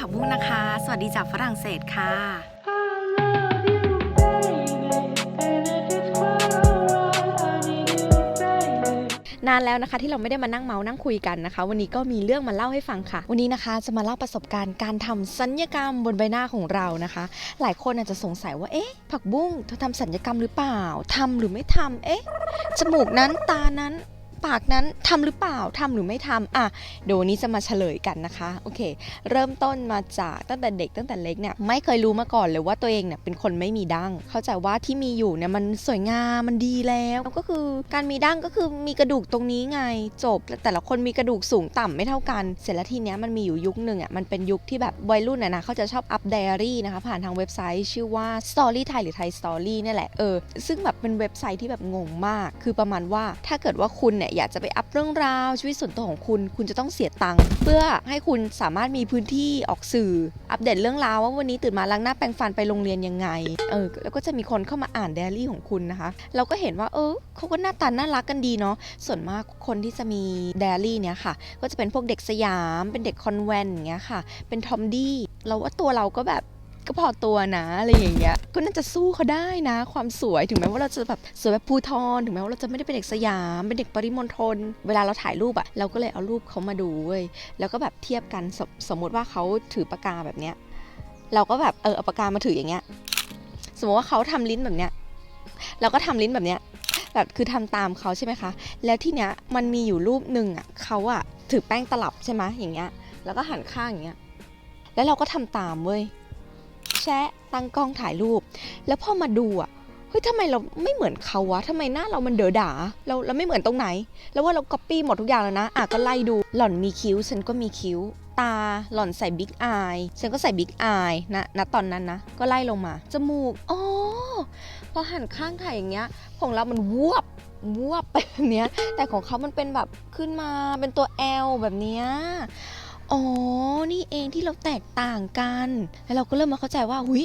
ผักบุ้งนะคะ สวัสดีจากฝรั่งเศสค่ะนานแล้วนะคะที่เราไม่ได้มานั่งเมาส์นั่งคุยกันนะคะ วันนี้ก็มีเรื่องมาเล่าให้ฟังค่ะ วันนี้นะคะจะมาเล่าประสบการณ์การทำสัญญกรรมบนใบหน้าของเรานะคะ หลายคนอาจจะสงสัยว่าเอ๊ะผักบุ้งเธอทำสัญญกรรมหรือเปล่าทำหรือไม่ทำเอ๊ะจมูกนั้นตานั้น ปากนั้นทำหรือเปล่าทำหรือไม่ทำอะเดี๋ยววันนี้จะมาเฉลยกันนะคะโอเค เริ่มต้นมาจากตั้งแต่เด็กตั้งแต่เล็กเนี่ยไม่เคยรู้มาก่อนเลยว่าตัวเองเนี่ยเป็นคนไม่มีดั้ง เข้าใจว่าที่มีอยู่เนี่ยมันสวยงามมันดีแล้วก็คือการมีดั้งก็คือมีกระดูกตรงนี้ไงจบแต่ละคนมีกระดูกสูงต่ำไม่เท่ากัน เสร็จแล้วทีเนี้ยมันมีอยู่ยุคหนึ่งอะมันเป็นยุคที่แบบวัยรุ่นน่ะนะเขาจะชอบอัปไดอรี่นะคะผ่านทางเว็บไซต์ชื่อว่า Story Thai หรือ Thai Story เนี่ยแหละเออซึ่งแบบเป็นเว็บไซต์ที่แบบงงมาก คือประมาณว่าถ้าเกิดว่าคุณเนี่ยอยากจะไปอัพเรื่องราว ชีวิตส่วนตัวของคุณ คุณจะต้องเสียตังค์เพื่อให้คุณสามารถมีพื้นที่ออกสื่อ อัปเดตเรื่องราวว่าวันนี้ตื่นมาล้างหน้าแปรงฟันไปโรงเรียนยังไง เออ แล้วก็จะมีคนเข้ามาอ่านไดอารี่ของคุณนะคะ เราก็เห็นว่า เออเขาก็หน้าตาน่ารักกันดีเนาะ ส่วนมากคนที่จะมีไดอารี่เนี่ยค่ะ ก็จะเป็นพวกเด็กสยาม เป็นเด็กคอนแวนต์อย่างเงี้ยค่ะ เป็นทอมดี้ เราว่าตัวเราก็แบบ ก็พอตัวนะอะไรอย่างเงี้ยก็น่าจะสู้เขาได้นะ ความสวยถึงแม้ว่าเราจะแบบสวยแบบภูทรถึงแม้ว่าเราจะไม่ได้เป็นเด็กสยามเป็นเด็กปริมณฑลเวลาเราถ่ายรูปอะเราก็เลยเอารูปเขามาดูเว้ยแล้วก็แบบเทียบกันสมสมมติว่าเขาถือปากกาแบบเนี้ยเราก็แบบเออเอาปากกามาถืออย่างเงี้ย สมมติว่าเขาทำลิ้นแบบเนี้ยเราก็ทำลิ้นแบบเนี้ยแบบคือทำตามเขาใช่ไหมคะ แล้วที่เนี้ยมันมีอยู่รูปหนึ่งอะเขาอะถือแป้งตลับใช่ไหมอย่างเงี้ย แล้วก็หันข้างอย่างเงี้ย แล้วเราก็ทำตามเว้ย แชะตั้งกล้องถ่ายรูป แล้วพอมาดูอะเฮ้ยทำไมเราไม่เหมือนเขาวะทำไมหน้าเรามันเด๋อด่าเราเราไม่เหมือนตรงไหน แล้วว่าเราก๊อปปี้หมดทุกอย่างแล้วนะ อะก็ไล่ดู หล่อนมีคิ้ว ฉันก็มีคิ้ว ตา หล่อนใส่บิ๊กอาย ฉันก็ใส่บิ๊กอายนะณตอนนั้นนะ ก็ไล่ลงมา จมูก อ๋อ พอหันข้างถ่ายอย่างเงี้ย ของเรามันววบววบไปแบบเนี้ย แต่ของเขามันเป็นแบบขึ้นมา เป็นตัว L แบบเนี้ย อ๋อ นี่เองที่เราแตกต่างกัน แล้วเราก็เริ่มมาเข้าใจว่าหุย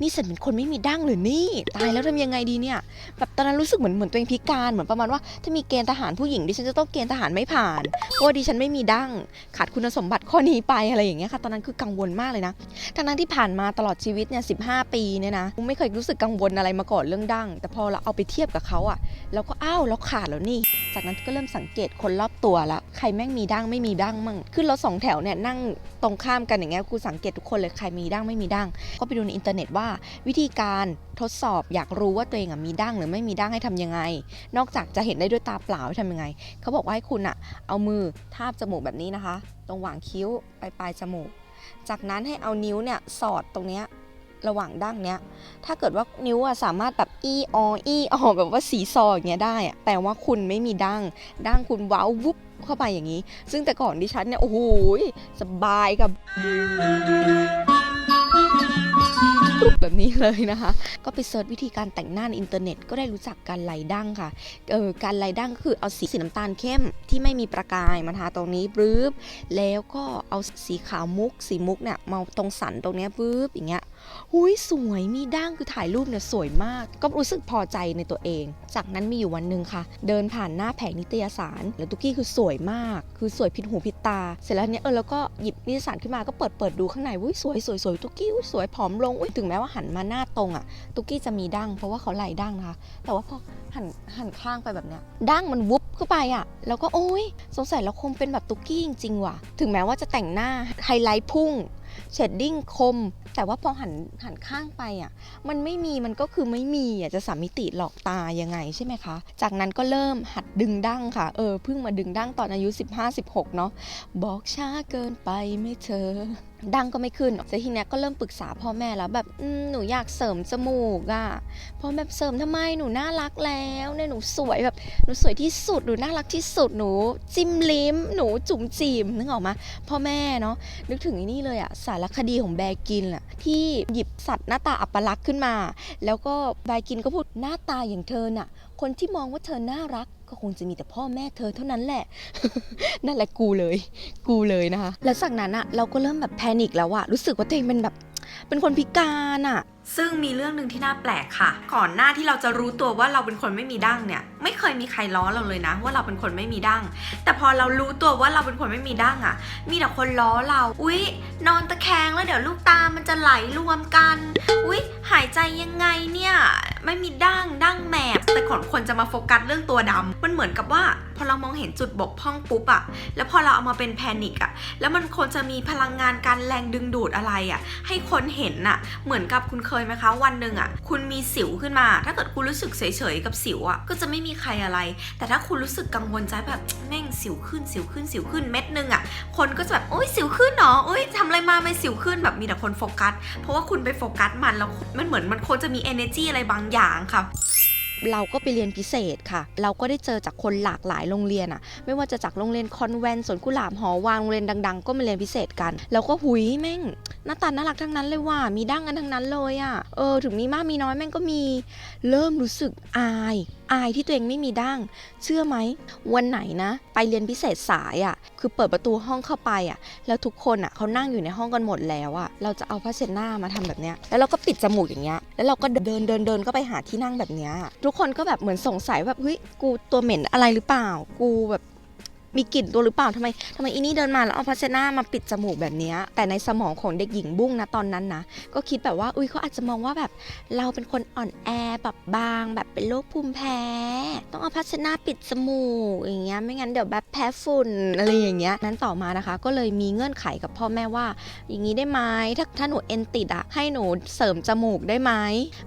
นี่ฉันเป็นคนไม่มีดั้งหรือนี่ ตายแล้วทำยังไงดีเนี่ย แบบตอนนั้นรู้สึกเหมือนเหมือนตัวเองพิการ เหมือนประมาณว่าถ้ามีเกณฑ์ทหารผู้หญิงดิฉันจะต้องเกณฑ์ทหารไม่ผ่าน เพราะว่าดิฉันไม่มีดั้ง ขาดคุณสมบัติข้อนี้ไปอะไรอย่างเงี้ยค่ะ ตอนนั้นคือกังวลมากเลยนะ ทั้งนั้นที่ผ่านมาตลอดชีวิตเนี่ยสิปีเนี่ยนะ ไม่เคยรู้สึกกังวลอะไรมาก่อนเรื่องดั้ง แต่พอเราเอาไปเทียบกับเขาอะเราก็อ้าวเราขาดแล้วนี่ จากนั้นก็เริ่มสังเกตคนรอบตัวละ ใครแม่งมีดั้งไม่มีดั้งมั่ง ขึ้นรถสองแถวเนี่ยนั่งตรงข้ามกันอย่างเงี้ยกูสังเกตทุกคนเลยใครมีดั้งไม่มีดั้ง ก็ไปดูในอินเทอร์เน็ตว่าวิธีการทดสอบอยากรู้ว่าตัวเองอมีดั้งหรือไม่มีดั้งให้ทำยังไง นอกจากจะเห็นได้ด้วยตาเปล่าให้ทำยังไง เขาบอกว่าให้คุณอะเอามือทาบจมูกแบบนี้นะคะ ตรงหว่างคิ้วไปปลายจมูก จากนั้นให้เอานิ้วเนี่ยสอดตรงเนี้ยระหว่างดั้งเนี้ย ถ้าเกิดว่านิ้วอะสามารถแบบอีอออีออแบบว่าสีซออย่างเงี้ยได้อะแปลว่าคุณไม่มีดั้ง ดั้งคุณว้าววุบเข้าไปอย่างนี้ ซึ่งแต่ก่อนดิฉันเนี่ยโอ้โหสบายกับ แบบนี้เลยนะคะ ก็ไปเซิร์ชวิธีการแต่งหน้าในอินเทอร์เน็ต ก็ได้รู้จักการไลดั้งค่ะเออการไลดั้งก็คือเอาสีสีน้ำตาลเข้มที่ไม่มีประกายมาทาตรงนี้บรื๊บแล้วก็เอาสีขาวมุก สีมุกเนี่ยมาตรงสันตรงเนี้ยบรื๊บอย่างเงี้ยหุยสวยมีดั้งคือถ่ายรูปเนี่ยสวยมาก ก็รู้สึกพอใจในตัวเอง จากนั้นมีอยู่วันหนึ่งค่ะ เดินผ่านหน้าแผงนิตยสาร แล้วตุกกี้คือสวยมาก คือสวยผิดหูผิดตา เสร็จแล้วเนี่ยเออแล้วก็หยิบนิตยสารขึ้นมาก็เปิดเปิดดูข้างในวุ้ยสวยสวยสวยตุกกี้อุ๊ยสวยผอมลงอุ้ยถึงแม้ว่าหันมาหน้าตรงอะตุกกี้จะมีดั้งเพราะว่าเขาไหล่ดั้งนะคะแต่ว่าพอหันหันข้างไปแบบเนี้ยดั้งมันวุบเข้าไปอะ แล้วก็โอ๊ยสงสัยเราคงเป็นแบบตุกกี้จริงๆว่ะ ถึงแม้ว่าจะแต่งหน้าไฮไลท์พุ่ง เชดดิ้งคม แต่ว่าพอหันหันข้างไปอะมันไม่มีมันก็คือไม่มีอะจะสามมิติหลอกตายังไงใช่ไหมคะ จากนั้นก็เริ่มหัดดึงดั้งค่ะเออเพิ่งมาดึงดั้งตอนอายุ 15-16 เนาะบอกช้าเกินไปไม่เธอ ดังก็ไม่ขึ้นแต่ทีเนี้ยก็เริ่มปรึกษาพ่อแม่แล้วแบบหนูอยากเสริมจมูกอะ่ะพ่อแบบเสริมทำไมหนูน่ารักแล้วเนี่ยหนูสวยแบบหนูสวยที่สุดหนูน่ารักที่สุดหนูจิ้มลิ้ม หนูจุ๋มจีมนึกออกมาพ่อแม่เนาะนึกถึงไอ้นี่เลยอะสารคดีของแบกินอะที่หยิบสัตว์หน้าตาอัปลักษณ์ขึ้นมา แล้วก็แบกินก็พูดหน้าตาอย่างเธอน่ะ คนที่มองว่าเธอน่ารัก ก็คงจะมีแต่พ่อแม่เธอเท่านั้นแหละ นั่นแหละกูเลย กูเลยนะคะ แล้วจากนั้นอะเราก็เริ่มแบบแพนิคแล้วอะรู้สึกว่าตัวเองเป็นแบบเป็นคนพิการอะซึ่งมีเรื่องหนึ่งที่น่าแปลกค่ะ ก่อนหน้าที่เราจะรู้ตัวว่าเราเป็นคนไม่มีดั้งเนี่ย ไม่เคยมีใครล้อเราเลยนะ ว่าเราเป็นคนไม่มีดั้ง แต่พอเรารู้ตัวว่าเราเป็นคนไม่มีดั้งอะ่ะ มีแต่คนล้อเรา อุ๊ย นอนตะแคงแล้วเดี๋ยวลูกตามันจะไหลรวมกัน อุ๊ย หายใจยังไงเนี่ย ไม่มีดั้งดั้งแมบแต่คนคนจะมาโฟกัสเรื่องตัวดำมันเหมือนกับว่า พอเรามองเห็นจุดบกพร่องปุ๊บอะแล้วพอเราเอามาเป็นแพนิคอะแล้วมันควรจะมีพลังงานการแรงดึงดูดอะไรอะให้คนเห็นอะเหมือนกับคุณเคยไหมคะ วันหนึ่งอะคุณมีสิวขึ้นมา ถ้าเกิดคุณรู้สึกเฉยๆกับสิวอะก็จะไม่มีใครอะไร แต่ถ้าคุณรู้สึกกังวลใจแบบแม่งสิวขึ้นสิวขึ้นสิวขึ้นเม็ดนึงอะคนก็จะแบบโอ๊ยสิวขึ้นเนาะโอ๊ยทำอะไรมาไม่สิวขึ้นแบบมีแต่คนโฟกัส เพราะว่าคุณไปโฟกัสมันแล้วมันเหมือนมันควรจะมี energy อะไรบางอย่างค่ะเราก็ไปเรียนพิเศษค่ะ เราก็ได้เจอจากคนหลากหลายโรงเรียนอะไม่ว่าจะจากโรงเรียนคอนแวนสวนกุหลาบหอวางโรงเรียนดัง ๆ ก็มาเรียนพิเศษกัน แล้วก็หุยแม่งหน้าตาน่ารักทั้งนั้นเลยว่ะมีดั้งกันทั้งนั้นเลยอะเออ ถึงมีมากมีน้อยแม่งก็มี เริ่มรู้สึกอาย อายที่ตัวเองไม่มีดั้ง เชื่อไหม วันไหนนะ ไปเรียนพิเศษสายอะ่ะ คือเปิดประตูห้องเข้าไปอะ่ะ แล้วทุกคนอะ่ะเขานั่งอยู่ในห้องกันหมดแล้วอะ่ะ เราจะเอาผ้าเช็ดหน้ามาทำแบบเนี้ย แล้วเราก็ปิดจมูกอย่างเงี้ย แล้วเราก็เดินเดินเดินก็ไปหาที่นั่งแบบเนี้ย ทุกคนก็แบบเหมือนสงสัยแบบเฮ้ย กูตัวเหม็นอะไรหรือเปล่า กูแบบ มีกลิ่นตัวหรือเปล่าทำไมทำไมอีนี่เดินมาแล้วเอาผ้าเช็ดหน้ามาปิดจมูกแบบนี้แต่ในสมองของเด็กหญิงบุ้งนะตอนนั้นนะก็คิดแบบว่าอุ้ยเขาอาจจะมองว่าแบบเราเป็นคนอ่อนแอแบบบางแบบเป็นโรคภูมิแพ้ ต้องเอาพัชนะปิดจมูกอย่างเงี้ยไม่งั้นเดี๋ยวแบบแพ้ฝุ่นอะไรอย่างเงี้ยนั้นต่อมานะคะ ก็เลยมีเงื่อนไขกับพ่อแม่ว่า อย่างนี้ได้ไหมถ้าถ้าหนูเอ็นติดอะให้หนูเสริมจมูกได้ไหม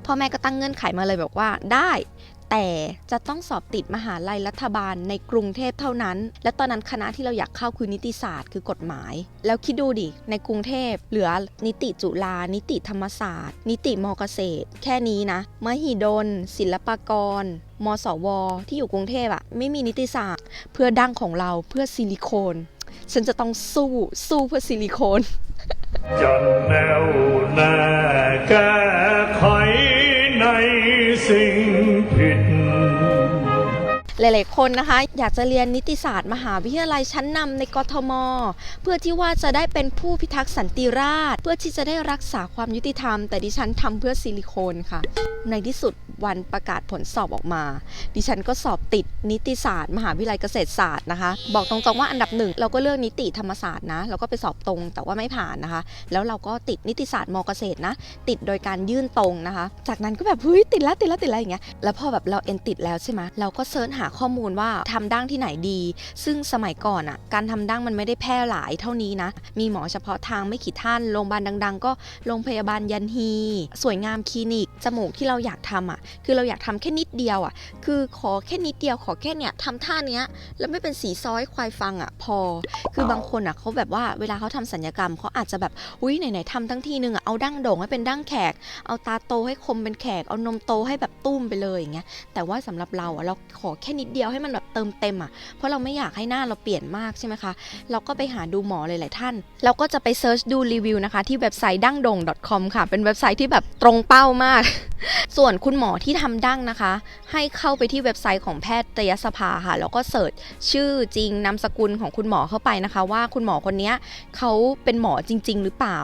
พ่อแม่ก็ตั้งเงื่อนไขมาเลยบอกว่าได้ แต่จะต้องสอบติดมหาลัยรัฐบาลในกรุงเทพเท่านั้น และตอนนั้นคณะที่เราอยากเข้าคือนิติศาสตร์คือกฎหมาย แล้วคิดดูดิ ในกรุงเทพเหลือนิติจุฬานิติธรรมศาสตร์ นิติมอเกษตร แค่นี้นะมหิดล ศิลปากรมสว ที่อยู่กรุงเทพอะไม่มีนิติศาสตร์ เพื่อดั้งของเราเพื่อซิลิโคน ฉันจะต้องสู้สู้เพื่อซิลิโคนจนแนวแน่แหลายๆคนนะคะ อยากจะเรียนนิติศาสตร์มหาวิทยาลัยชั้นนำในกทม เพื่อที่ว่าจะได้เป็นผู้พิทักษ์สันติราษฎร์เพื่อที่จะได้รักษาความยุติธรรม แต่ดิฉันทำเพื่อซิลิโคนค่ะ ในที่สุดวันประกาศผลสอบออกมา ดิฉันก็สอบติดนิติศาสตร์ มหาวิทยาลัยเกษตรศาสตร์นะคะ บอกตรงๆว่าอันดับหนึ่งเราก็เลือกนิติธรรมศาสตร์นะเราก็ไปสอบตรงแต่ว่าไม่ผ่านนะคะ แล้วเราก็ติดนิติศาสตร์มเกษตรนะ ติดโดยการยื่นตรงนะคะ จากนั้นก็แบบเฮ้ยติดแล้วติดแล้วติดแล้วอย่างเงี้ยแล้วพอแบบเราเอ็นติดแล้วใช่ไหมเราก็เซิร์ชหาข้อมูลว่าทำดั้งที่ไหนดี ซึ่งสมัยก่อนอะการทำดั้งมันไม่ได้แพร่หลายเท่านี้นะ มีหมอเฉพาะทางไม่กี่ท่าน โรงพยาบาลดัง ๆ ก็โรงพยาบาลยันฮี สวยงามคลินิก จมูกที่เราอยากทำอะ คือเราอยากทำแค่นิดเดียวอะ คือขอแค่นิดเดียวขอแค่เนี้ยทำท่าเนี้ยแล้วไม่เป็นสีซ้อยควายฟังอะพอ คือบางคนอะเขาแบบว่าเวลาเขาทำสัญญกรรมเขาอาจจะแบบอุ้ยไหนๆทำทั้งทีนึงอะเอาดั้งโด่งให้เป็นดั้งแขก เอาตาโตให้คมเป็นแขก เอานมโตให้แบบตุ้มไปเลยอย่างเงี้ย แต่ว่าสำหรับเราอะเราขอแค่นิดเดียวให้มันแบบเติมเต็มอะเพราะเราไม่อยากให้หน้าเราเปลี่ยนมากใช่ไหมคะเราก็ไปหาดูหมอหลายๆท่าน เราก็จะไปเซิร์ชดูรีวิวนะคะที่เว็บไซต์ดั้งดง .com ค่ะ เป็นเว็บไซต์ที่แบบตรงเป้ามาก ส่วนคุณหมอที่ทำดั้งนะคะ ให้เข้าไปที่เว็บไซต์ของแพทยสภาค่ะแล้วก็เสิร์ชชื่อจริงนามสกุลของคุณหมอเข้าไปนะคะ ว่าคุณหมอคนนี้เขาเป็นหมอจริง ๆ หรือเปล่า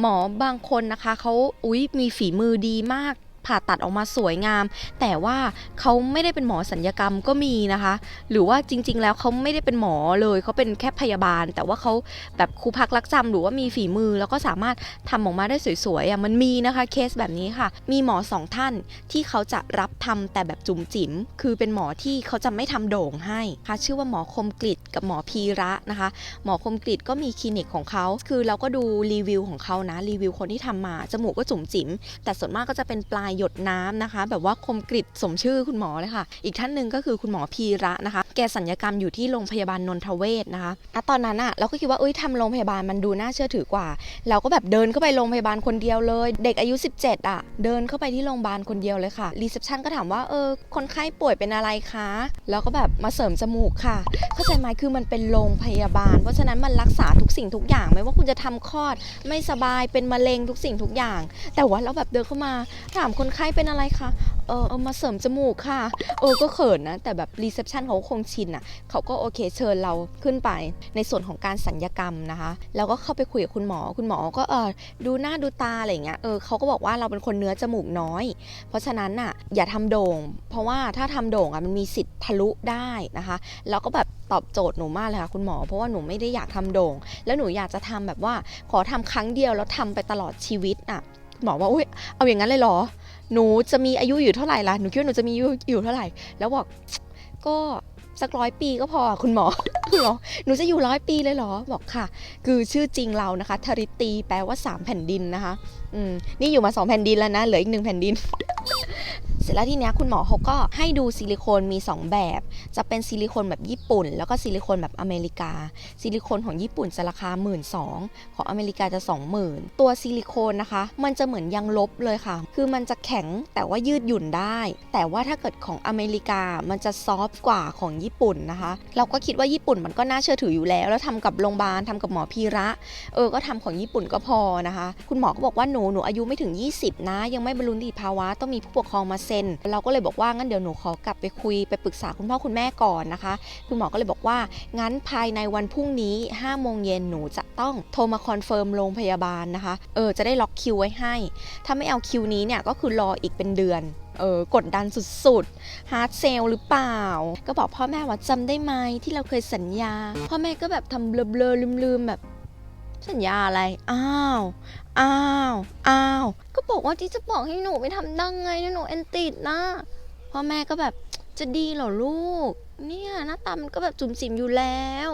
หมอบางคนนะคะเขาอุ๊ยมีฝีมือดีมาก ผ่าตัดออกมาสวยงาม แต่ว่าเขาไม่ได้เป็นหมอสัญญกรรมก็มีนะคะ หรือว่าจริง ๆ แล้วเขาไม่ได้เป็นหมอเลยเขาเป็นแค่พยาบาล แต่ว่าเขาแบบครูพักรักจำหรือว่ามีฝีมือแล้วก็สามารถทำออกมาได้สวยๆอะมันมีนะคะเคสแบบนี้ค่ะ มีหมอสองท่านที่เขาจะรับทำแต่แบบจุ๋มจิ๋มคือเป็นหมอที่เขาจะไม่ทำโด่งให้ค่ะชื่อว่าหมอคมกริตกับหมอพีระนะคะ หมอคมกริตก็มีคลินิกของเขาคือเราก็ดูรีวิวของเขานะรีวิวคนที่ทำมาจมูกก็จุ๋มจิ๋มแต่ส่วนมากก็จะเป็นปลายหยดน้ำนะคะ แบบว่าคมกริตสมชื่อคุณหมอเลยค่ะ อีกท่านหนึ่งก็คือคุณหมอพีระนะคะ แกสัญญกรรมอยู่ที่โรงพยาบาลนนทเวศนะคะอะตอนนั้นอะเราก็คิดว่าเอ้ยทำโรงพยาบาลมันดูน่าเชื่อถือกว่า เราก็แบบเดินเข้าไปโรงพยาบาลคนเดียวเลย เด็กอายุ 17อะเดินเข้าไปที่โรงพยาบาลคนเดียวเลยค่ะรีเซพชันก็ถามว่าเออคนไข้ป่วยเป็นอะไรคะแล้วก็แบบมาเสริมจมูกค่ะ เข้าใจไหมคือมันเป็นโรงพยาบาล เพราะฉะนั้นมันรักษาทุกสิ่งทุกอย่างไม่ว่าคุณจะทำคลอด ไม่สบายเป็นมะเร็งทุกสิ่งทุกอย่าง แต่ว่าเราแบบเดินเข้ามาถามคนไข้เป็นอะไรคะ เออเอามาเสริมจมูกค่ะ เออก็เขินนะ แต่แบบรีเซพชันเขาคงชินอะเขาก็โอเคเชิญเราขึ้นไป ในส่วนของการสัญญกรรมนะคะ แล้วก็เข้าไปคุยกับคุณหมอ คุณหมอก็เออดูหน้าดูตาอะไรเงี้ย เออเขาก็บอกว่าเราเป็นคนเนื้อจมูกน้อย เพราะฉะนั้นน่ะอย่าทำโด่ง เพราะว่าถ้าทำโด่งอะมันมีสิทธิ์ทะลุได้นะคะ แล้วก็แบบตอบโจทย์หนูมากเลยค่ะคุณหมอ เพราะว่าหนูไม่ได้อยากทำโด่ง แล้วหนูอยากจะทำแบบว่าขอทำครั้งเดียวแล้วทำไปตลอดชีวิตอะหมอว่าอุ้ยเอาอย่างนั้นเลยเหรอ หนูจะมีอายุอยู่เท่าไหร่ล่ะ หนูคิดว่าหนูจะมีอายุอยู่เท่าไหร่ แล้วบอก ก็สักร้อยปีก็พอคุณหมอคุณหมอหนูจะอยู่ร้อยปีเลยเหรอ บอกค่ะ คือชื่อจริงเรานะคะทริตีแปลว่า 3 แผ่นดินนะคะ อืม นี่อยู่มา 2 แผ่นดินแล้วนะ เหลืออีกหนึ่งแผ่นดิน สร็จแล้วทีเนี้ยคุณหมอเขาก็ให้ดูซิลิโคนมี 2 แบบ จะเป็นซิลิโคนแบบญี่ปุ่น แล้วก็ซิลิโคนแบบอเมริกา ซิลิโคนของญี่ปุ่นจะราคา 1 2ื่นของอเมริกาจะ 20,000 ตัวซิลิโคนนะคะ มันจะเหมือนยางลบเลยค่ะ คือมันจะแข็งแต่ว่ายืดหยุ่นได้ แต่ว่าถ้าเกิดของอเมริกามันจะซอฟกว่าของญี่ปุ่นนะคะ เราก็คิดว่าญี่ปุ่นมันก็น่าเชื่อถืออยู่แล้ว แล้วทำกับโรงพยาบาลทำกับหมอพีระเออก็ทำของญี่ปุ่นก็พอนะคะ คุณหมอก็บอกว่าหนูหนูอายุไม่ถึง 20 นะ ยังไม่บรรลุนิติภาวะต้องมีผู้ปกครองมาเซ็นเราก็เลยบอกว่างั้นเดี๋ยวหนูขอกลับไปคุยไปปรึกษาคุณพ่อคุณแม่ก่อนนะคะ คุณหมอก็เลยบอกว่างั้นภายในวันพรุ่งนี้5โมงเย็นหนูจะต้องโทรมาคอนเฟิร์มโรงพยาบาลนะคะ เออจะได้ล็อกคิวไว้ให้ ถ้าไม่เอาคิวนี้เนี่ยก็คือรออีกเป็นเดือนเออกดดันสุดๆ ฮาร์ดเซลหรือเปล่า ก็บอกพ่อแม่ว่าจำได้ไหมที่เราเคยสัญญา พ่อแม่ก็แบบทำเบลอๆลืมๆแบบ สัญญาอะไร อ้าว อ้าว อ้าว ก็บอกว่าที่จะบอกให้หนูไปทำดังไงนะหนูเอนติดนะ พ่อแม่ก็แบบจะดีเหรอลูก เนี่ยหน้าตามันก็แบบจุ่มจิ๋มอยู่แล้ว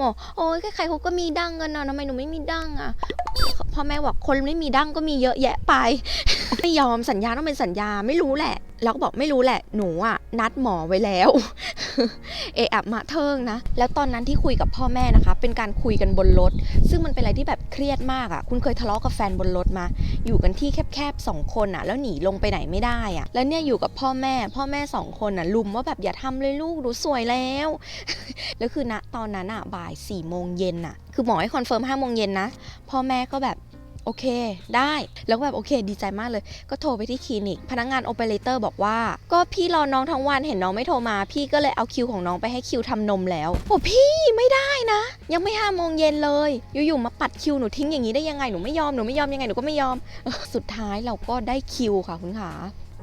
บอกโอ้ยใครๆเขาก็มีดังกันเนาะทำไมหนูไม่มีดังอะพ่อแม่บอกคนไม่มีดังก็มีเยอะแยะไป ไม่ยอมสัญญาต้องเป็นสัญญาไม่รู้แหละเราก็บอกไม่รู้แหละหนูอะนัดหมอไว้แล้ว เอะอะมาเทิงนะ แล้วตอนนั้นที่คุยกับพ่อแม่นะคะ เป็นการคุยกันบนรถ ซึ่งมันเป็นอะไรที่แบบเครียดมากอะ่ะ คุณเคยทะเลาะกับแฟนบนรถมา อยู่กันที่แคบๆสองคนอะ่ะ แล้วหนีลงไปไหนไม่ได้อะ่ะ แล้วเนี่ยอยู่กับพ่อแม่ พ่อแม่สองคนอะลุมว่าแบบอย่าทำเลยลูกหนูสวยแล้ว แล้วคือณตอนนั้นอะบ่ายสี่โมงเย็นอะ คือหมอให้คอนเฟิร์มห้าโมงเย็นนะ พ่อแม่ก็แบบ โอเค ได้ แล้วก็แบบโอเค ดีใจมากเลย ก็โทรไปที่คลินิก พนักงานโอเปอเรเตอร์บอกว่า ก็พี่รอน้องทั้งวันเห็นน้องไม่โทรมา พี่ก็เลยเอาคิวของน้องไปให้คิวทำนมแล้วโอ้พี่ไม่ได้นะ ยังไม่ห้าโมงเย็นเลย อยู่ๆมาปัดคิวหนูทิ้งอย่างนี้ได้ยังไงหนูไม่ยอมหนูไม่ยอมยังไงหนูก็ไม่ยอมสุดท้ายเราก็ได้คิวค่ะคุณขา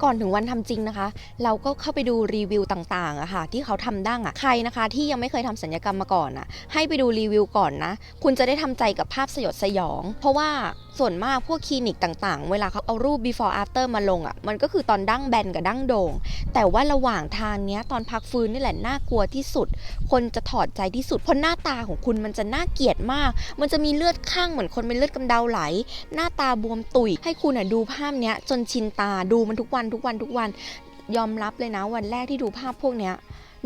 ก่อนถึงวันทำจริงนะคะ เราก็เข้าไปดูรีวิวต่างๆอะค่ะ ที่เขาทำดั้งอะใครนะคะ ที่ยังไม่เคยทำสัญญกรรมมาก่อนอะให้ไปดูรีวิวก่อนนะ คุณจะได้ทำใจกับภาพสยดสยอง เพราะว่า ส่วนมากพวกคลินิกต่างๆ เวลาเขาเอารูป before after มาลงอะมันก็คือตอนดั้งแบนกับดั้งโด่ง แต่ว่าระหว่างทางเนี้ยตอนพักฟื้นนี่แหละน่ากลัวที่สุด คนจะถอดใจที่สุด เพราะหน้าตาของคุณมันจะน่าเกลียดมาก มันจะมีเลือดข้างเหมือนคนเป็นเลือดกำเดาไหล หน้าตาบวมตุย ให้คุณอะดูภาพเนี้ยจนชินตาดูมันทุกวันทุกวันทุกวัน ยอมรับเลยนะวันแรกที่ดูภาพพวกเนี้ย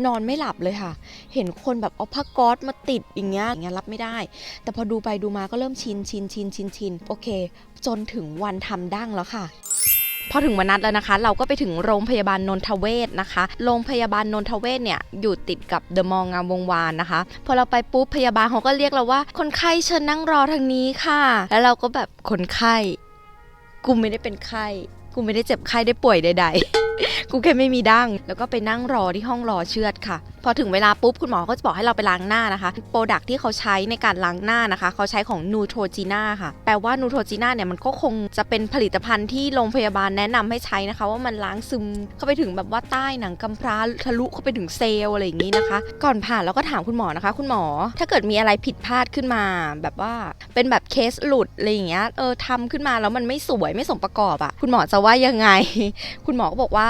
นอนไม่หลับเลยค่ะ เห็นคนแบบเอาผ้าก๊อซมาติดอย่างเงี้ยอย่างเงี้ยรับไม่ได้ แต่พอดูไปดูมาก็เริ่มชินชินชินชินชินโอเค จนถึงวันทำดั้งแล้วค่ะพอถึงวันนัดแล้วนะคะ เราก็ไปถึงโรงพยาบาลนนทเวศนะคะ โรงพยาบาลนนทเวศเนี่ยอยู่ติดกับเดอะมองงามวงวานนะคะ พอเราไปปุ๊บพยาบาลเขาก็เรียกเราว่า คนไข้เชิญนั่งรอทางนี้ค่ะ แล้วเราก็แบบคนไข้กูไม่ได้เป็นไข้กูไม่ได้เจ็บไข้ได้ป่วยใด ๆ กูแค่ไม่มีดั้ง แล้วก็ไปนั่งรอที่ห้องรอเชือดค่ะ พอถึงเวลาปุ๊บคุณหมอก็จะบอกให้เราไปล้างหน้านะคะโปรดักที่เขาใช้ในการล้างหน้านะคะ เขาใช้ของนูโทจีน่าค่ะ แปลว่านูโทจีน่าเนี่ยมันก็คงจะเป็นผลิตภัณฑ์ที่โรงพยาบาลแนะนำให้ใช้นะคะ ว่ามันล้างซึมเข้าไปถึงแบบว่าใต้หนังกำพร้าทะลุเข้าไปถึงเซลล์อะไรอย่างนี้นะคะ ก่อนผ่านเราก็ถามคุณหมอนะคะ คุณหมอ ถ้าเกิดมีอะไรผิดพลาดขึ้นมา แบบว่าเป็นแบบเคสหลุดอะไรอย่างเงี้ยเออทำขึ้นมาแล้วมันไม่สวยไม่สมประกอบอะคุณหมอจะว่ายังไง คุณหมอก็บอกว่า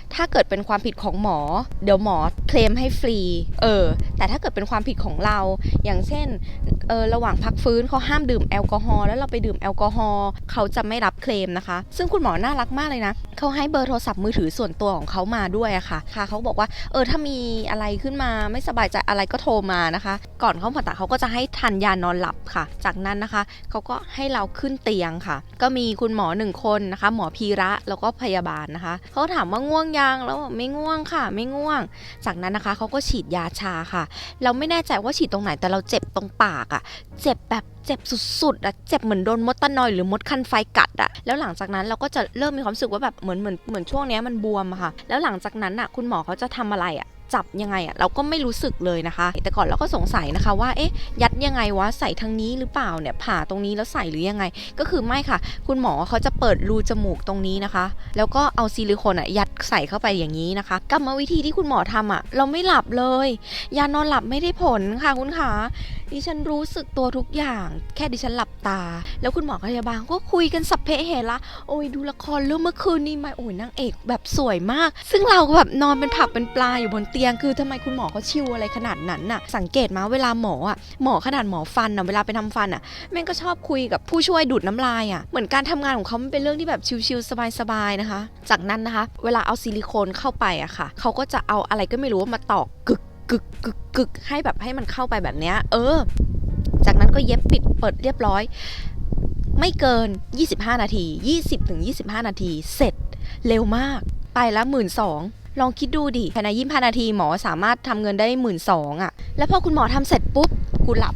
ถ้าเกิดเป็นความผิดของหมอ เดี๋ยวหมอเคลมให้ฟรี เออ แต่ถ้าเกิดเป็นความผิดของเรา อย่างเช่น เออ ระหว่างพักฟื้นเขาห้ามดื่มแอลกอฮอล์แล้วเราไปดื่มแอลกอฮอล์เขาจะไม่รับเคลมนะคะ ซึ่งคุณหมอน่ารักมากเลยนะ เขาให้เบอร์โทรศัพท์มือถือส่วนตัวของเขามาด้วยอะค่ะ ค่ะ เขาบอกว่า เออ ถ้ามีอะไรขึ้นมาไม่สบายใจอะไรก็โทรมานะคะ ก่อนเขาผ่าตัดเขาก็จะให้ทานยานอนหลับค่ะ จากนั้นนะคะเขาก็ให้เราขึ้นเตียงค่ะ ก็มีคุณหมอหนึ่งคนนะคะ หมอพีระแล้วก็พยาบาลนะคะ เขาถามว่าง่วงยังแล้วบอกไม่ง่วงค่ะ ไม่ง่วง จากนั้นนะคะเขาก็ฉีดยาชาค่ะ เราไม่แน่ใจว่าฉีดตรงไหนแต่เราเจ็บตรงปากอะ่ะ เจ็บแบบเจ็บสุดๆอะเจ็บเหมือนโดนมดตะนอยหรือมดคันไฟกัดอะแล้วหลังจากนั้นเราก็จะเริ่มมีความรู้สึกว่าแบบเหมือนเหมือนเหมือนช่วงเนี้ยมันบวมอะค่ะ แล้วหลังจากนั้นอะคุณหมอเขาจะทำอะไรอะ จับยังไงอะเราก็ไม่รู้สึกเลยนะคะ แต่ก่อนเราก็สงสัยนะคะว่าเอ๊ะยัดยังไงวะใส่ทางนี้หรือเปล่าเนี่ยผ่าตรงนี้แล้วใส่หรือยังไง ก็คือไม่ค่ะ คุณหมอเขาจะเปิดรูจมูกตรงนี้นะคะ แล้วก็เอาซิลิโคนอะยัดใส่เข้าไปอย่างนี้นะคะกรรมวิธีที่คุณหมอทำอะเราไม่หลับเลย ยานอนหลับไม่ได้ผลค่ะคุณขา ดิฉันรู้สึกตัวทุกอย่างแค่ดิฉันหลับตา แล้วคุณหมอพยาบาลก็คุยกันสัพเพเหระโอ้ยดูละครเรื่องเมื่อคืนนี้มาโอ้ยนางเอกแบบสวยมาก ซึ่งเราก็แบบนอนเป็นผักเป็นปลาอยู่บนเตียง คือทำไมคุณหมอเขาชิวอะไรขนาดนั้นน่ะ สังเกตมาเวลาหมออะหมอขนาดหมอฟันอะเวลาไปทำฟันอะแม่งก็ชอบคุยกับผู้ช่วยดูดน้ำลายอะเหมือนการทำงานของเขามันเป็นเรื่องที่แบบชิลๆสบายๆนะคะ จากนั้นนะคะ เวลาเอาซิลิโคนเข้าไปอะค่ะเขาก็จะเอาอะไรก็ไม่รู้มาตอกกึก กึกกึกกึกให้แบบให้มันเข้าไปแบบเนี้ย เออ จากนั้นก็เย็บปิดเปิดเรียบร้อย ไม่เกิน 25 นาที 20ถึง25 นาที เสร็จเร็วมาก ไปละหมื่นสองลองคิดดูดิภายในยี่สิบนาทีหมอสามารถทำเงินได้หมื่นสองอะ แล้วพอคุณหมอทำเสร็จปุ๊บ กูหลับ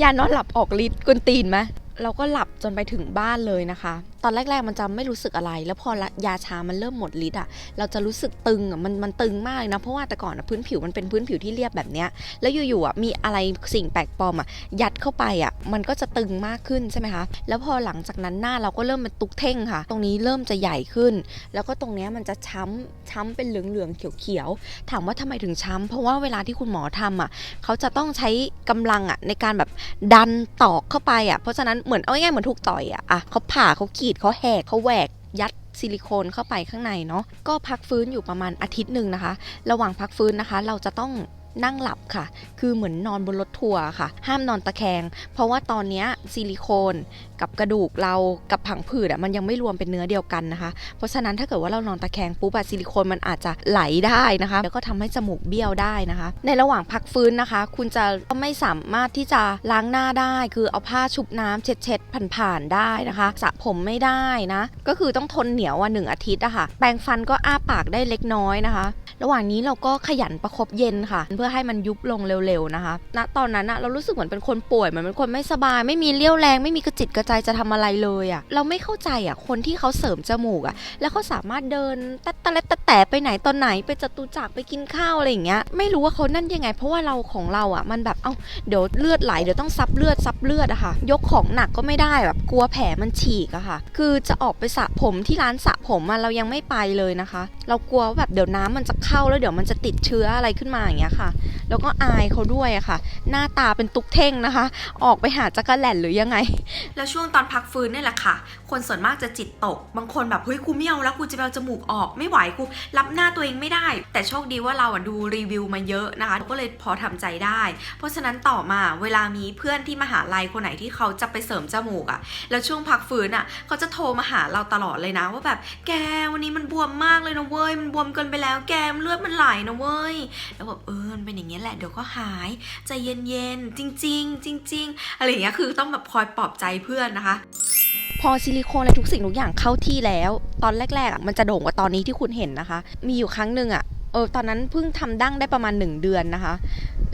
ยานอนหลับออกฤทธิ์กุนตีนไหมเราก็หลับจนไปถึงบ้านเลยนะคะ อนแรก ๆ มันจะไม่รู้สึกอะไร แล้วพอยาชามันเริ่มหมดฤทธิ์อะเราจะรู้สึกตึงอะมันมันตึงมากเลยนะเพราะว่าแต่ก่อนอะพื้นผิวมันเป็นพื้นผิวที่เรียบแบบเนี้ยแล้วอยู่ๆอะมีอะไรสิ่งแปลกปลอมอะยัดเข้าไปอะมันก็จะตึงมากขึ้นใช่ไหมคะแล้วพอหลังจากนั้นหน้าเราก็เริ่มเป็นตุกเท่งค่ะ ตรงนี้เริ่มจะใหญ่ขึ้น แล้วก็ตรงเนี้ยมันจะช้ำช้ำเป็นเหลืองๆเขียวๆถามว่าทำไมถึงช้ำเพราะว่าเวลาที่คุณหมอทำอะเขาจะต้องใช้กำลังอะในการแบบดันตอกเข้าไปอะเพราะฉะนั้นเหมือนเอาง่ายๆเหมือนถูกต่อยอะอะเขาผ่าเขากรีดเขาแหกเขาแหวกยัดซิลิโคนเข้าไปข้างในเนาะก็พักฟื้นอยู่ประมาณอาทิตย์หนึ่งนะคะ ระหว่างพักฟื้นนะคะ เราจะต้อง นั่งหลับค่ะ คือเหมือนนอนบนรถทัวร์ค่ะ ห้ามนอนตะแคง เพราะว่าตอนนี้ซิลิโคนกับกระดูกเรากับผังผืดอะมันยังไม่รวมเป็นเนื้อเดียวกันนะคะ เพราะฉะนั้นถ้าเกิดว่าเรานอนตะแคงปุ๊บอะซิลิโคนมันอาจจะไหลได้นะคะ แล้วก็ทำให้จมูกเบี้ยวได้นะคะ ในระหว่างพักฟื้นนะคะ คุณจะไม่สามารถที่จะล้างหน้าได้ คือเอาผ้าชุบน้ำเช็ดเช็ดๆผ่านๆได้นะคะสระผมไม่ได้นะ ก็คือต้องทนเหนียวอะหนึ่งอาทิตย์อะค่ะ แปรงฟันก็อ้าปากได้เล็กน้อยนะคะ ระหว่างนี้เราก็ขยันประคบเย็นค่ะ เพื่อให้มันยุบลงเร็วๆนะคะ ณ ตอนนั้นอะเรารู้สึกเหมือนเป็นคนป่วยเหมือนเป็นคนไม่สบาย ไม่มีเรี่ยวแรง ไม่มีกระจิตกระใจจะทำอะไรเลยอะเราไม่เข้าใจอะคนที่เขาเสริมจมูกอะแล้วเขาสามารถเดินตะตะเล็ดตะแต่ไปไหนตอนไหนไปจตุจักรไปกินข้าวอะไรอย่างเงี้ย ไม่รู้ว่าเขานั่นยังไง เพราะว่าเราของเราอะมันแบบเอ้าเดี๋ยวเลือดไหลเดี๋ยวต้องซับเลือดซับเลือดอะค่ะ ยกของหนักก็ไม่ได้แบบกลัวแผลมันฉีกอะค่ะ คือจะออกไปสระผมที่ร้านสระผมอะเรายังไม่ไปเลยนะคะ เรากลัวว่าแบบเดี๋ยวน้ำมันจะเข้าแล้วเดี๋ยวมันจะติดเชื้ออะไรขึ้นมาอย่างเงี้ยค่ะ แล้วก็อายเขาด้วยอะค่ะ หน้าตาเป็นตุกเท่งนะคะ ออกไปหาจักรแหล่นหรือยังไง แล้วช่วงตอนพักฟื้นนี่แหละค่ะ คนส่วนมากจะจิตตก บางคนแบบเฮ้ยกูไม่เอาแล้วกูจะเอาจมูกออกไม่ไหวกูรับหน้าตัวเองไม่ได้ แต่โชคดีว่าเราอะดูรีวิวมาเยอะนะคะก็เลยพอทำใจได้ เพราะฉะนั้นต่อมาเวลามีเพื่อนที่มหาลัยคนไหนที่เขาจะไปเสริมจมูกอะแล้วช่วงพักฟื้นอะเขาจะโทรมาหาเราตลอดเลยนะว่าแบบแกวันนี้มันบวมมากเลยนะเว้ยมันบวมเกินไปแล้วแกเลือดมันไหลนะเว้ยแล้วแบบเออเป็นอย่างเงี้ยแหละเดี๋ยวก็หายใจเย็นๆจริง ๆ จริง ๆ อะไรอย่างเงี้ยคือต้องแบบคอยปลอบใจเพื่อนนะคะพอซิลิโคนอะไรทุกสิ่งทุกอย่างเข้าที่แล้ว ตอนแรกๆอะมันจะโด่งกว่าตอนนี้ที่คุณเห็นนะคะ มีอยู่ครั้งหนึ่งอะเออตอนนั้นเพิ่งทำดั้งได้ประมาณ 1 เดือนนะคะ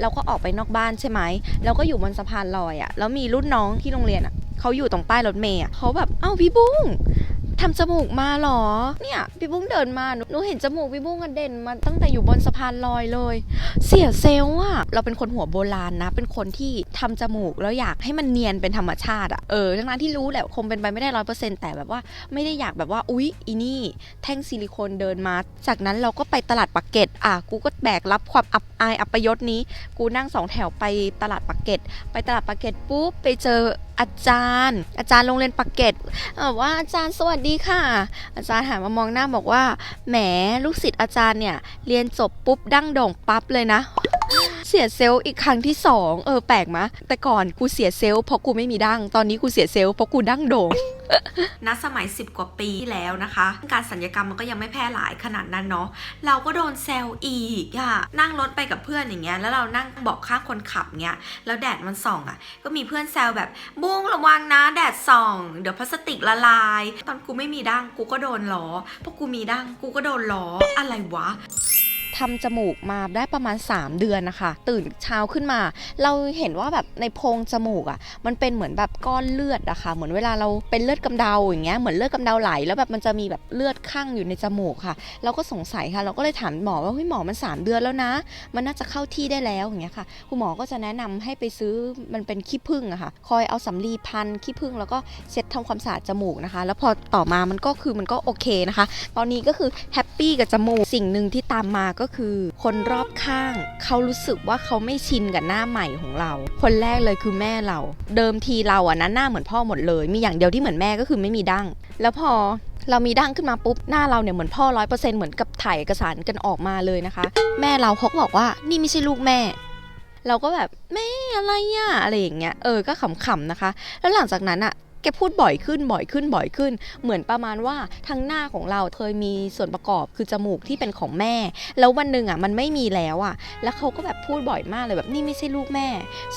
เราก็ออกไปนอกบ้านใช่ไหมแล้วก็อยู่บนสะพานลอยอะแล้วมีรุ่นน้องที่โรงเรียนอะเขาอยู่ตรงป้ายรถเมย์อะเขาแบบเอ้าพี่บุ้ง ทำจมูกมาหรอ เนี่ยพี่บุ้งเดินมาหนูหนูเห็นจมูกพี่บุ้งกันเด่นมาตั้งแต่อยู่บนสะพานลอยเลย เสียเซลล์อะเราเป็นคนหัวโบราณนะ เป็นคนที่ทำจมูกแล้วอยากให้มันเนียนเป็นธรรมชาติอะเออทั้งนั้นที่รู้แหละคงเป็นไปไม่ได้ร้อยเปอร์เซ็นต์แต่แบบว่าไม่ได้อยากแบบว่าอุ๊ยอีนี่ แท่งซิลิโคนเดินมา จากนั้นเราก็ไปตลาดปักเกร็ดอะกูก็แบกรับความอับอายอัปยศนี้ กูนั่งสองแถวไปตลาดปักเกร็ดไปตลาดปักเกร็ดปุ๊บไปเจออาจารย์ อาจารย์โรงเรียนปักเกร็ดเอกว่าอาจารย์สวัสดีค่ะ อาจารย์หันมามองหน้าบอกว่าแหมลูกศิษย์อาจารย์เนี่ยเรียนจบปุ๊บดั้งโด่งปั๊บเลยนะ เสียเซลล์อีกครั้งที่สองเออแปลกมะ แต่ก่อนกูเสียเซลล์เพราะกูไม่มีดั้งตอนนี้กูเสียเซลล์เพราะกูดั้งโด่งณสมัย 10 กว่าปีที่แล้วนะคะ การสัญญกรรมมันก็ยังไม่แพร่หลายขนาดนั้นเนาะเราก็โดนแซวอีกอะนั่งรถไปกับเพื่อนอย่างเงี้ยแล้วเรานั่งเบอกข้างคนขับเงี้ยแล้วแดดมันส่องอะก็มีเพื่อนแซวแบบบุ้งระวังนะแดดส่อง เดี๋ยวพลาสติกละลาย ตอนกูไม่มีดั้งกูก็โดนล้อพอกูมีดั้งกูก็โดนล้ออะไรวะ ทำจมูกมาได้ประมาณ 3 เดือนนะคะ ตื่นเช้าขึ้นมา เราเห็นว่าแบบในโพรงจมูกอะ่ะมันเป็นเหมือนแบบก้อนเลือดอะค่ะเหมือนเวลาเราเป็นเลือดกำเดาอย่างเงี้ยเหมือนเลือดกำเดาไหลแล้วแบบมันจะมีแบบเลือดข้างอยู่ในจมูกค่ะ เราก็สงสัยค่ะ เราก็เลยถามหมอว่าเฮ้ยหมอมัน 3 เดือนแล้วนะ มันน่าจะเข้าที่ได้แล้วอย่างเงี้ยค่ะคุณหมอก็จะแนะนำให้ไปซื้อมันเป็นขี้ผึ้งอะค่ะ คอยเอาสำลีพันขี้ผึ้งแล้วก็เช็ดทำความสะอาดจมูกนะคะ แล้วพอต่อมามันก็คือมันก็โอเคนะคะ ตอนนี้ก็คือแฮปปี้กับจมูกสิ่งหนึ่งที่ตามมาก็็คือคนรอบข้าง เขารู้สึกว่าเขาไม่ชินกับหน้าใหม่ของเรา คนแรกเลยคือแม่เรา เดิมทีเราอะนะหน้าเหมือนพ่อหมดเลย มีอย่างเดียวที่เหมือนแม่ก็คือไม่มีดั้ง แล้วพอเรามีดั้งขึ้นมาปุ๊บหน้าเราเนี่ยเหมือนพ่อร้อยเปอร์เซ็นต์เหมือนกับถ่ายเอกสารกันออกมาเลยนะคะ แม่เราเขาก็บอกว่านี่ไม่ใช่ลูกแม่ เราก็แบบแม่อะไรอะอะไรอย่างเงี้ยเออก็ขำๆนะคะ แล้วหลังจากนั้นอะ แกพูดบ่อยขึ้นบ่อยขึ้นบ่อยขึ้น เหมือนประมาณว่าทั้งหน้าของเราเคยมีส่วนประกอบคือจมูกที่เป็นของแม่ แล้ววันหนึ่งอะมันไม่มีแล้วอะ แล้วเขาก็แบบพูดบ่อยมากเลยแบบนี่ไม่ใช่ลูกแม่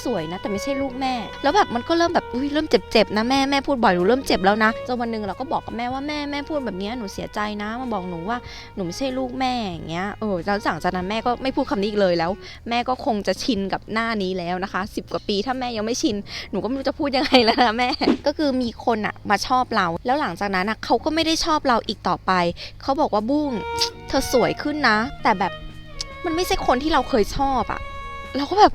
สวยนะแต่ไม่ใช่ลูกแม่ แล้วแบบมันก็เริ่มแบบอุ้ยเริ่มเจ็บๆนะแม่แม่พูดบ่อยหนูเริ่มเจ็บแล้วนะจนวันหนึ่งเราก็บอกกับแม่ว่าแม่แม่พูดแบบนี้หนูเสียใจนะมาบอกหนูว่าหนูไม่ใช่ลูกแม่อย่างเงี้ยเออแล้วหลังจากนั้นแม่ก็ไม่พูดคำนี้อีกเลยแล้ว แม่ก็คงจะชินกับหน้านี้แล้วนะคะ 10 กว่าปีถ้าแม่ยังไม่ชินหนูก็ไม่รู้จะพูดยังไงแล้วนะแม่ก็คือมีคนอะมาชอบเรา แล้วหลังจากนั้นอะเขาก็ไม่ได้ชอบเราอีกต่อไป เขาบอกว่าบุ้งเธอสวยขึ้นนะ แต่แบบมันไม่ใช่คนที่เราเคยชอบอะเราก็แบบ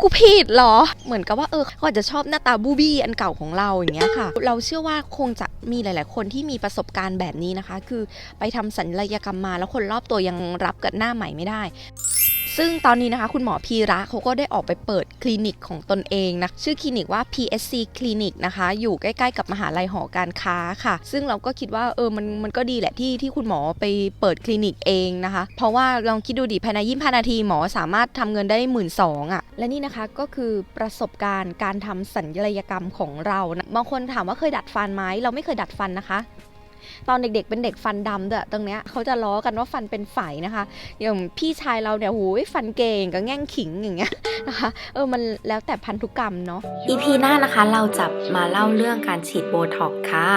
กูผิดเหรอ เหมือนกับว่าเออเขาอาจจะชอบหน้าตาบูบี้อันเก่าของเราอย่างเงี้ยค่ะ เราเชื่อว่าคงจะมีหลาย ๆ คนที่มีประสบการณ์แบบนี้นะคะ คือไปทำศัลยกรรมมาแล้วคนรอบตัวยังรับกับหน้าใหม่ไม่ได้ ซึ่งตอนนี้นะคะคุณหมอพีระเขาก็ได้ออกไปเปิดคลินิกของตนเองนะชื่อคลินิกว่า PSC คลินิกนะคะ อยู่ใกล้ๆกับมหาลัยหอการค้าค่ะ ซึ่งเราก็คิดว่าเออมันมันก็ดีแหละที่ที่คุณหมอไปเปิดคลินิกเองนะคะ เพราะว่าลองคิดดูดิภายในยี่สิบนาทีหมอสามารถทำเงินได้หมื่นสองอะและนี่นะคะก็คือประสบการณ์การทำสัญญกรรมของเรานะบางคนถามว่าเคยดัดฟันไหมเราไม่เคยดัดฟันนะคะ ตอนเด็กๆเป็นเด็กฟันดำด้วยตรงเนี้ยเขาจะล้อกันว่าฟันเป็นไฝนะคะอย่างพี่ชายเราเนี่ยโหยฟันเก่งกับแง่งขิงอย่างเงี้ยนะคะเออมันแล้วแต่พันธุกรรมเนาะ EP หน้านะคะเราจะมาเล่าเรื่องการฉีดโบท็อกซ์ค่ะ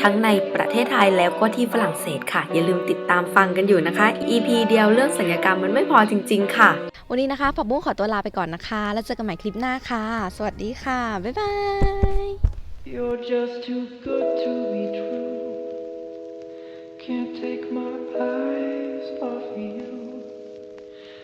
ทั้งในประเทศไทยแล้วก็ที่ฝรั่งเศสค่ะ อย่าลืมติดตามฟังกันอยู่นะคะ EP เดียวเรื่องสัญญกรรมมันไม่พอจริง ๆ ค่ะ วันนี้นะคะผักบุ้งขอตัวลาไปก่อนนะคะ แล้วเจอกันใหม่คลิปหน้าค่ะ สวัสดีค่ะ บ๊ายบาย You're just too good to be true. Can't take my eyes